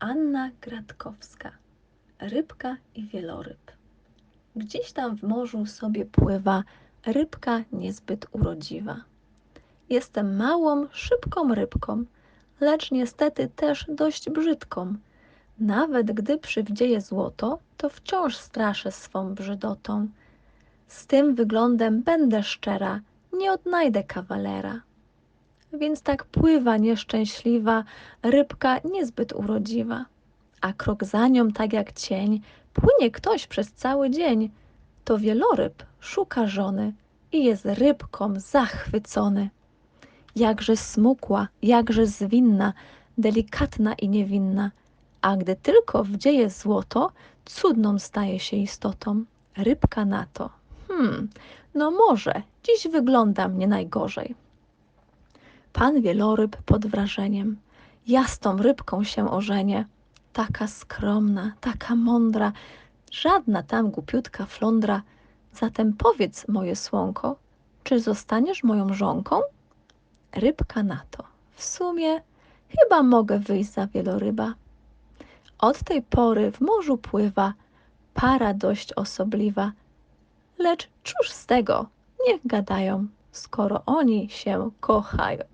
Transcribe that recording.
Anna Gratkowska. Rybka i wieloryb. Gdzieś tam w morzu sobie pływa rybka niezbyt urodziwa. Jestem małą, szybką rybką, lecz niestety też dość brzydką. Nawet gdy przywdzieję złoto, to wciąż straszę swą brzydotą. Z tym wyglądem będę szczera, nie odnajdę kawalera. Więc tak pływa nieszczęśliwa rybka niezbyt urodziwa. A krok za nią, tak jak cień, płynie ktoś przez cały dzień. To wieloryb szuka żony i jest rybką zachwycony. Jakże smukła, jakże zwinna, delikatna i niewinna. A gdy tylko wdzieje złoto, cudną staje się istotą. Rybka na to. Hmm, no może, dziś wyglądam nie najgorzej. Pan wieloryb pod wrażeniem. Ja z tą rybką się ożenię. Taka skromna, taka mądra, żadna tam głupiutka flądra. Zatem powiedz, moje słonko, czy zostaniesz moją żonką? Rybka na to. W sumie chyba mogę wyjść za wieloryba. Od tej pory w morzu pływa para dość osobliwa. Lecz cóż z tego, niech gadają, skoro oni się kochają.